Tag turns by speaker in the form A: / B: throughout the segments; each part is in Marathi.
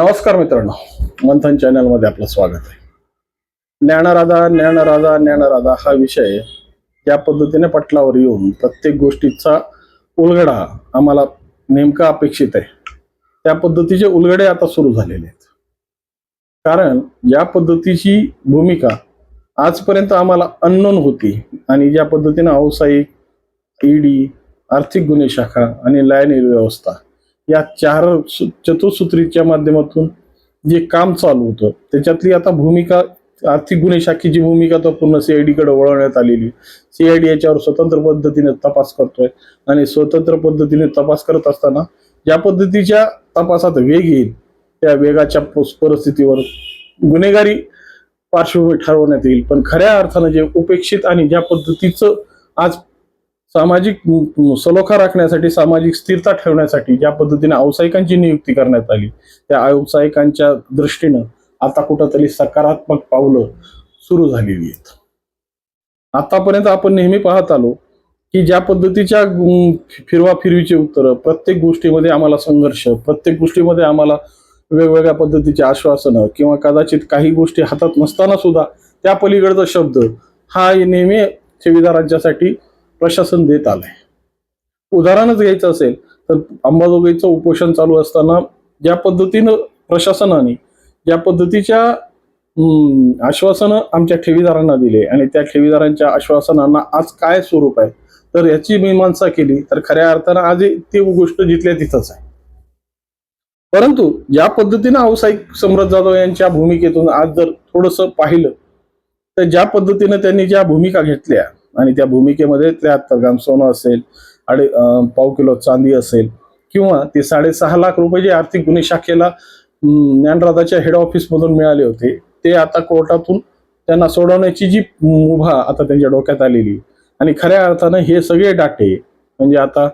A: नमस्कार मित्रांनो. मंथन चॅनलमध्ये आपलं स्वागत आहे. ज्ञानराधा ज्ञानराधा ज्ञानराधा हा विषय ज्या पद्धतीने पटलावर येऊन प्रत्येक गोष्टीचा उलगडा आम्हाला नेमका अपेक्षित आहे. त्या पद्धतीचे उलगडे आता सुरू झालेले आहेत. कारण या पद्धतीची भूमिका आजपर्यंत आम्हाला अननोन होती आणि ज्या पद्धतीने व्यावसायिक ईडी आर्थिक गुन्हे शाखा आणि न्याय व्यवस्था या चार सु- चतुसूत्रीच्या माध्यमातून जे काम चालू होतं त्याच्यातली आता भूमिका आर्थिक गुन्हे शाखेची भूमिका तर पूर्ण सीआयडीकडे वळवण्यात आलेली सीआयडी याच्यावर स्वतंत्र पद्धतीने तपास करतोय आणि स्वतंत्र पद्धतीने तपास करत असताना ज्या पद्धतीच्या तपासात वेग येईल त्या वेगाच्या परिस्थितीवर गुन्हेगारी पार्श्वभूमी ठरवण्यात येईल. पण खऱ्या अर्थानं जे उपेक्षित आणि ज्या पद्धतीचं आज सामाजिक सलोखा राखण्यासाठी सामाजिक स्थिरता ठेवण्यासाठी ज्या पद्धतीने व्यावसायिकांची नियुक्ती करण्यात आली त्या व्यावसायिकांच्या दृष्टीनं आता कुठंतरी सकारात्मक पावलं सुरू झालेली आहेत. आतापर्यंत आपण नेहमी पाहत आलो की ज्या पद्धतीच्या फिरवा फिरवीचे उत्तर प्रत्येक गोष्टीमध्ये आम्हाला संघर्ष प्रत्येक गोष्टीमध्ये आम्हाला वेगवेगळ्या पद्धतीची आश्वासनं किंवा कदाचित काही गोष्टी हातात नसताना सुद्धा त्या पलीकडचा शब्द हा नेहमी ठेवीदारांच्यासाठी प्रशासन देत आलंय. उदाहरणच घ्यायचं असेल तर अंबाजोगाईचं उपोषण चालू असताना ज्या पद्धतीनं प्रशासनाने ज्या पद्धतीच्या आश्वासनं आमच्या ठेवीदारांना दिले आणि त्या ठेवीदारांच्या आश्वासनांना आज काय स्वरूप आहे तर याची मीमांसा केली तर खऱ्या अर्थानं आज ती गोष्ट जिथल्या तिथंच आहे. परंतु ज्या पद्धतीनं व्यावसायिक सम्राट जाधव यांच्या भूमिकेतून आज जर थोडंसं पाहिलं तर ज्या पद्धतीनं त्यांनी ज्या भूमिका घेतल्या आणि त्या भूमिकेमध्ये त्र्याहत्तर ग्राम सोनं असेल अडे पाव किलो चांदी असेल किंवा ते साडेसहा लाख रुपये जे आर्थिक गुन्हे शाखेला ज्ञानराधाच्या हेड ऑफिसमधून मिळाले होते ते आता कोर्टातून त्यांना सोडवण्याची जी मुभा आता त्यांच्या डोक्यात आलेली आणि खऱ्या अर्थानं हे सगळे डाटे म्हणजे आता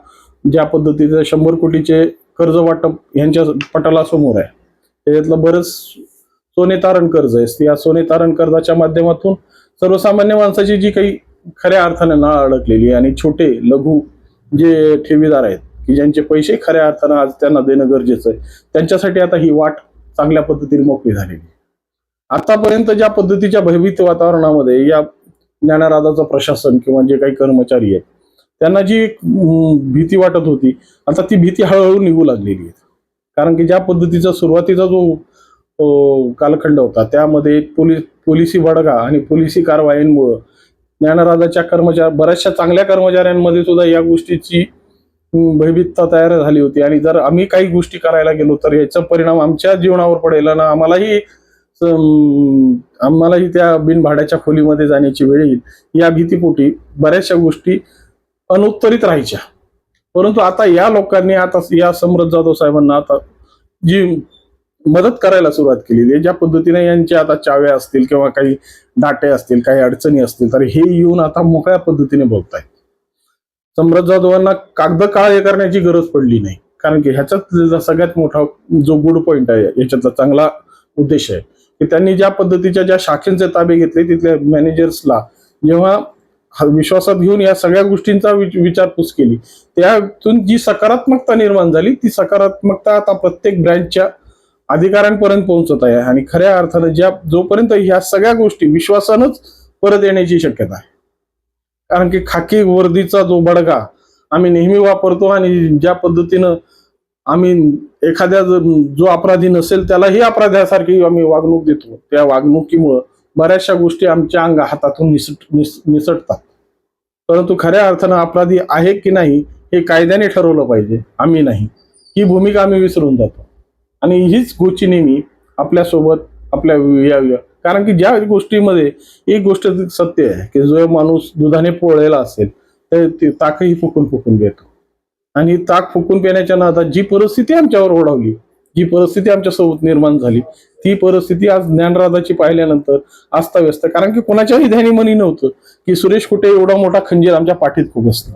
A: ज्या पद्धतीचे शंभर कोटीचे कर्ज वाटप यांच्या पटलासमोर आहे त्याच्यातलं बरंच सोने तारण कर्ज आहे. या सोने तारण कर्जाच्या माध्यमातून सर्वसामान्य माणसाची जी काही खऱ्या अर्थाने नाळ अडकलेली आहे आणि छोटे लघु जे ठेवीदार आहेत की ज्यांचे पैसे खऱ्या अर्थानं आज त्यांना देणं गरजेचं आहे त्यांच्यासाठी आता ही वाट चांगल्या पद्धतीने मोकळी झालेली आहे. आतापर्यंत ज्या पद्धतीच्या भयभीत वातावरणामध्ये या ज्ञानराधाचं प्रशासन किंवा जे काही कर्मचारी आहेत त्यांना जी एक, भीती वाटत होती आता ती भीती हळूहळू निघू लागलेली आहे कारण की ज्या पद्धतीचा सुरुवातीचा जो कालखंड होता त्यामध्ये पोलीस पोलिसी बडगा आणि पोलिसी कारवाईंमुळं ज्ञानराजाच्या कर्मचार बऱ्याचशा चांगल्या कर्मचाऱ्यांमध्ये सुद्धा या गोष्टीची भयभीतता तयार झाली होती. आणि जर आम्ही काही गोष्टी करायला गेलो तर याचा परिणाम आमच्या जीवनावर पडेल आणि आम्हालाही आम्हालाही त्या बिनभाड्याच्या खोलीमध्ये जाण्याची वेळ येईल. या भीतीपोटी बऱ्याचशा गोष्टी अनुत्तरित राहायच्या. परंतु आता या लोकांनी आता या समृद्ध जाधव साहेबांना आता जी मदत करायला सुरुवात केलेली आहे ज्या पद्धतीने यांच्या आता चाव्या असतील किंवा काही डाटे असतील काही अडचणी असतील तर हे येऊन आता मोकळ्या पद्धतीने बघतायत. सम्राट जाधवांना कागद काळे करण्याची गरज पडली नाही. कारण की ह्याच्यात सगळ्यात मोठा जो गुड पॉइंट आहे याच्यातला चांगला उद्देश आहे की त्यांनी ज्या पद्धतीच्या ज्या शाखेंचे ताबे घेतले तिथल्या मॅनेजर्सला जेव्हा विश्वासात घेऊन या सगळ्या गोष्टींचा विच- विचारपूस केली त्यातून जी सकारात्मकता निर्माण झाली ती सकारात्मकता आता प्रत्येक ब्रँचच्या अधिकाऱ्यांपर्यंत पोहोचत आहे आणि खऱ्या अर्थानं ज्या जोपर्यंत ह्या सगळ्या गोष्टी विश्वासानंच परत येण्याची शक्यता आहे. कारण की खाकी वर्दीचा जो बडगा आम्ही नेहमी वापरतो आणि ज्या पद्धतीनं आम्ही एखाद्या जो अपराधी नसेल त्यालाही अपराध्यासारखी आम्ही वागणूक देतो. त्या वागणुकीमुळं बऱ्याचशा गोष्टी आमच्या अंगा हातातून निसट निस निसटतात. परंतु खऱ्या अर्थानं अपराधी आहे की नाही हे कायद्याने ठरवलं पाहिजे. आम्ही नाही. ही भूमिका आम्ही विसरून जातो. आणि हीच गोष्टी नेहमी आपल्यासोबत आपल्या याव्या कारण की ज्या गोष्टीमध्ये एक गोष्ट सत्य आहे की जो माणूस दुधाने पोळलेला असेल तर ते ताकही फुकून फुकून घेतो. आणि ताक फुकून पिण्याच्या नादात जी परिस्थिती आमच्यावर ओढवली जी परिस्थिती आमच्यासोबत निर्माण झाली ती परिस्थिती आज ज्ञानराधाची पाहिल्यानंतर अस्ताव्यस्त. कारण की कोणाच्याही ध्यानी मनी नव्हतं की सुरेश कुठे एवढा मोठा खंजीर आमच्या पाठीत खूप असतो.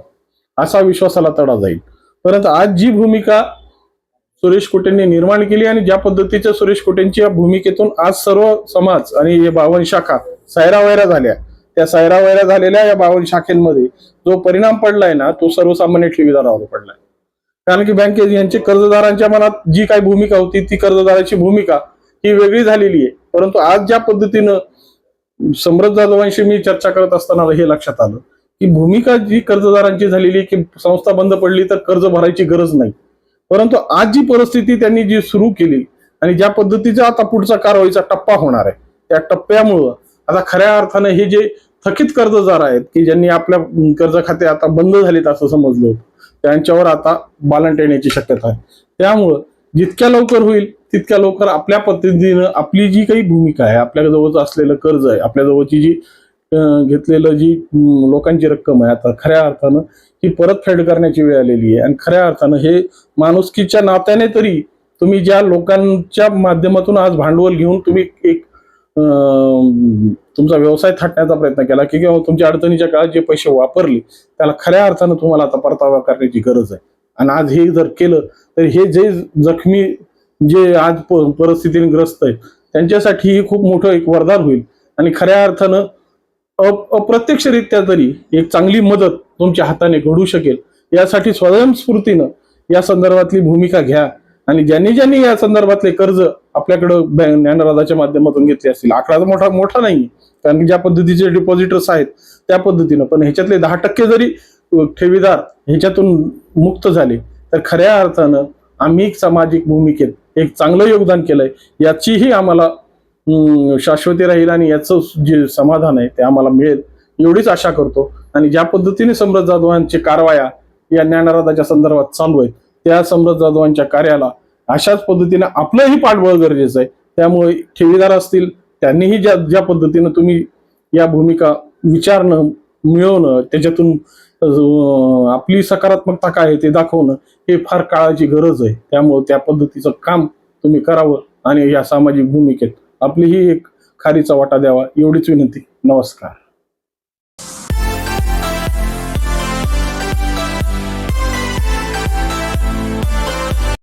A: असा विश्वासाला तडा जाईल. परंतु आज जी भूमिका सुरेश कुटेंनी निर्माण केली आणि ज्या पद्धतीच्या सुरेश कुटेंच्या भूमिकेतून आज सर्व समाज आणि हे बावन शाखा सायरावैरा झाल्या. त्या सायरावैरा झालेल्या या बावन शाखेमध्ये जो परिणाम पडलाय ना तो सर्वसामान्य ठेवीदारावर पडलाय. कारण की बँके यांची कर्जदारांच्या मनात जी काही भूमिका होती ती कर्जदाराची भूमिका ही वेगळी झालेली आहे. परंतु आज ज्या पद्धतीनं समृद्ध जाधवांशी मी चर्चा करत असताना हे लक्षात आलं की भूमिका जी कर्जदारांची झालेली आहे की संस्था बंद पडली तर कर्ज भरायची गरज नाही. परंतु आज जी परिस्थिती त्यांनी जी सुरू केली आणि ज्या पद्धतीचा आता पुढचा कारवाईचा टप्पा होणार आहे त्या टप्प्यामुळं आता खऱ्या अर्थानं हे जे थकीत कर्जदार आहेत की ज्यांनी आपल्या कर्ज खाते आता बंद झालेत असं समजलं होतं त्यांच्यावर आता बालंट येण्याची शक्यता आहे. त्यामुळं जितक्या लवकर होईल तितक्या लवकर आपल्या पद्धतीनं आपली जी काही भूमिका आहे आपल्या जवळच असलेलं कर्ज आहे आपल्या जवळची जी घेतलेलं जी लोकांची रक्कम आहे आता खऱ्या अर्थानं ही परतफेड करण्याची वेळ आलेली आहे. आणि खऱ्या अर्थानं हे माणुसकीच्या नात्याने तरी तुम्ही ज्या लोकांच्या माध्यमातून आज भांडवल घेऊन तुम्ही एक तुमचा व्यवसाय थाटण्याचा प्रयत्न केला की किंवा तुमच्या अडचणीच्या काळात जे पैसे वापरले त्याला खऱ्या अर्थानं तुम्हाला आता परतावा करण्याची गरज आहे. आणि आज हे जर केलं तर हे जे जखमी जे आज प- परिस्थितीने ग्रस्त आहेत त्यांच्यासाठी ही खूप मोठं एक वरदान होईल. आणि खऱ्या अर्थानं अप्रत्यक्षरित्या तरी एक चांगली मदत तुमच्या हाताने घडू शकेल. यासाठी स्वयंस्फूर्तीनं या संदर्भातली भूमिका घ्या आणि ज्यांनी ज्यांनी या संदर्भातले कर्ज आपल्याकडं बँक ज्ञानराजाच्या माध्यमातून घेतले असतील आकडा तर मोठा मोठा नाही कारण की ज्या पद्धतीचे डिपॉझिटर्स आहेत त्या पद्धतीनं. पण ह्याच्यातले दहा टक्के जरी ठेवीदार ह्याच्यातून मुक्त झाले तर खऱ्या अर्थानं आम्ही एक सामाजिक भूमिकेत एक चांगलं योगदान केलंय याचीही आम्हाला शाश्वती राहील आणि याचं जे समाधान आहे ते आम्हाला मिळेल एवढीच आशा करतो. आणि ज्या पद्धतीने समरथ जाधवांची कारवाया या ज्ञानराजाच्या संदर्भात चालू आहेत त्या समृद्ध जाधवांच्या कार्याला अशाच पद्धतीने आपलंही पाठबळ गरजेचं आहे. त्यामुळे ठेवीदार असतील त्यांनीही ज्या ज्या पद्धतीनं तुम्ही या भूमिका विचारणं मिळवणं त्याच्यातून आपली सकारात्मकता काय आहे ते दाखवणं हे फार काळाची गरज आहे. त्यामुळे त्या पद्धतीचं काम तुम्ही करावं आणि या सामाजिक भूमिकेत आपलीही एक खारीचा वाटा द्यावा एवढीच विनंती. नमस्कार.